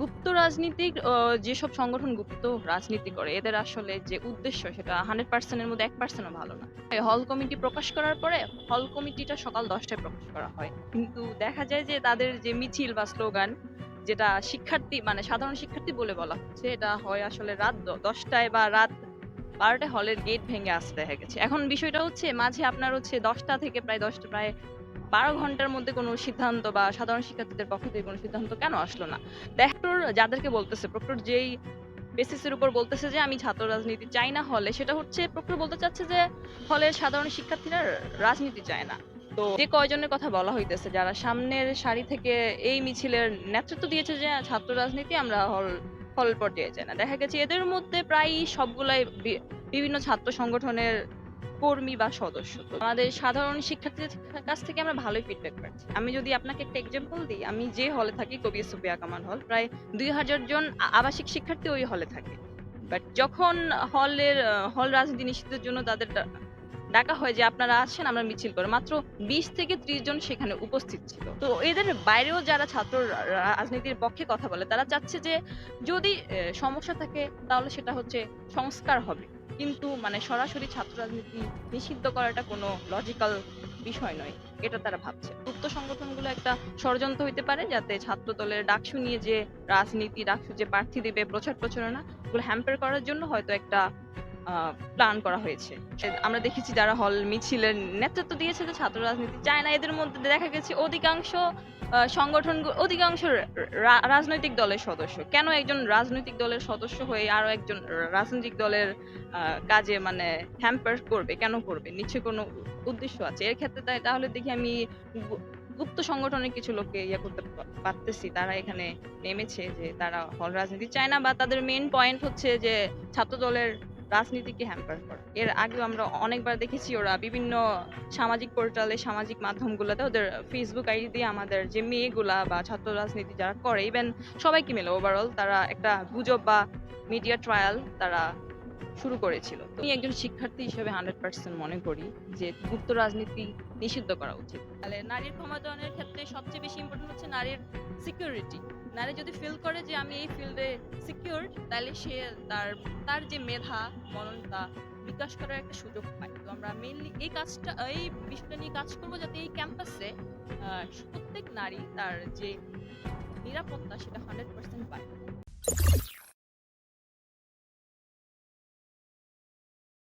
গুপ্ত রাজনীতিক যেসব সংগঠন গুপ্ত রাজনীতি করে, এদের আসলে যে উদ্দেশ্য সেটা হান্ড্রেড পার্সেন্টের মধ্যে এক পার্সেন্টও ভালো না। হল কমিটি প্রকাশ করার পরে হল কমিটিটা সকাল দশটায় প্রকাশ করা হয়। কিন্তু দেখা যায় যে তাদের যে মিছিল বা স্লোগান, যেটা শিক্ষার্থী মানে সাধারণ শিক্ষার্থী বলে বলা হচ্ছে, এটা হয় আসলে রাত দশটায় বা রাত বারোটায় হলের গেট ভেঙে আসতে দেখা গেছে। এখন বিষয়টা হচ্ছে, মাঝে আপনার হচ্ছে দশটা থেকে প্রায় দশটা, প্রায় বারো ঘণ্টার মধ্যে কোনো সিদ্ধান্ত বা সাধারণ শিক্ষার্থীদের পক্ষ থেকে কোনো সিদ্ধান্ত কেন আসলো না? প্রক্টর যাদেরকে বলতেছে, প্রক্টর যেই বেসিসের উপর বলতেছে যে আমি ছাত্র রাজনীতি চাই না হলে, সেটা হচ্ছে প্রক্টর বলতে চাচ্ছে যে হলের সাধারণ শিক্ষার্থীরা রাজনীতি চায় না। তো যে কয়জনের কথা বলা হইতেছে, যারা সামনের সারি থেকে এই মিছিলের নেতৃত্ব দিয়েছে যে ছাত্র রাজনীতি আমরা হল হল পর্যায়ে চাই না। দেখা গেছে এদের মধ্যে প্রায় সবগুলাই বিভিন্ন ছাত্র সংগঠনের কর্মী বা সদস্য। তো আমাদের সাধারণ শিক্ষার্থীদের কাছ থেকে আমরা ভালোই ফিডব্যাক পাচ্ছি। আমি যদি আপনাকে একটা এক্সাম্পল দিই, আমি যে হলে থাকি, কবি সুফিয়া কামাল হল প্রায় দুই হাজার জন আবাসিক শিক্ষার্থী ওই হলে থাকে। বাট যখন হলের হল রাজনীতি নিষিদ্ধের জন্য তাদের ডাকা হয় যে আপনারা আসেন, আমরা মিছিল করে। মাত্র বিশ থেকে ত্রিশ জন সেখানে উপস্থিত ছিল। তো এদের বাইরেও যারা ছাত্র রাজনীতির পক্ষে কথা বলে, তারা চাচ্ছে যে যদি সমস্যা থাকে, তাহলে সেটা হচ্ছে সংস্কার হবে। কিন্তু মানে সরাসরি ছাত্র রাজনীতি নিষিদ্ধ করাটা কোনো লজিক্যাল বিষয় নয়, এটা তারা ভাবছে। গুপ্ত সংগঠনগুলো একটা ষড়যন্ত্র হইতে পারে যাতে ছাত্র দলের ডাকসু নিয়ে যে রাজনীতি, ডাকসু যে প্রার্থী দেবে প্রচার প্রচারণা ওগুলো হ্যাম্পার করার জন্য হয়তো একটা প্ল্যান করা হয়েছে। আমরা দেখেছি যারা হল মিছিলের নেতৃত্ব দিয়েছে যে ছাত্র রাজনীতি চায় না, এদের মধ্যে দেখা গেছে অধিকাংশ সংগঠন, অধিকাংশ রাজনৈতিক দলের সদস্য। কেন একজন রাজনৈতিক দলের সদস্য হয়ে আরও একজন রাজনৈতিক দলের কাজে মানে হ্যাম্পার করবে? কেন করবে? নিশ্চয় কোনো উদ্দেশ্য আছে। এর ক্ষেত্রে তাই- তাহলে দেখি আমি গুপ্ত সংগঠনের কিছু লোককে ইয়ে করতে পারতেছি। তারা এখানে নেমেছে যে তারা হল রাজনীতি চায় না বা তাদের মেন পয়েন্ট হচ্ছে যে ছাত্র দলের রাজনীতিকে হ্যাম্পার করে। এর আগেও আমরা অনেকবার দেখেছি ওরা বিভিন্ন সামাজিক পোর্টালে সামাজিক মাধ্যমগুলোতে ওদের ফেসবুক আইডি দিয়ে আমাদের যে মেয়েগুলা বা ছাত্র রাজনীতি যারা করে ইভেন সবাইকে মিলে ওভারঅল তারা একটা গুজব বা মিডিয়া ট্রায়াল তারা শুরু করেছিল। আমি একজন শিক্ষার্থী হিসেবে হান্ড্রেড পার্সেন্ট মনে করি যে গুপ্ত রাজনীতি নিষিদ্ধ করা উচিত। তাহলে নারীর ক্ষমতায়নের ক্ষেত্রে সবচেয়ে বেশি ইম্পর্টেন্ট হচ্ছে নারীর সিকিউরিটি নারী যদি ফিল করে যে আমি এই ফিল্ডে সিকিউর তাহলে সে তার তার যে মেধা মননতা বিকাশ করার একটা সুযোগ পায়। তো আমরা মেইনলি এই কাজটা, এই বিষয়টা নিয়ে কাজ করব যাতে এই ক্যাম্পাসে প্রত্যেক নারী তার যে নিরাপত্তা সেটা হান্ড্রেড পার্সেন্ট পায়।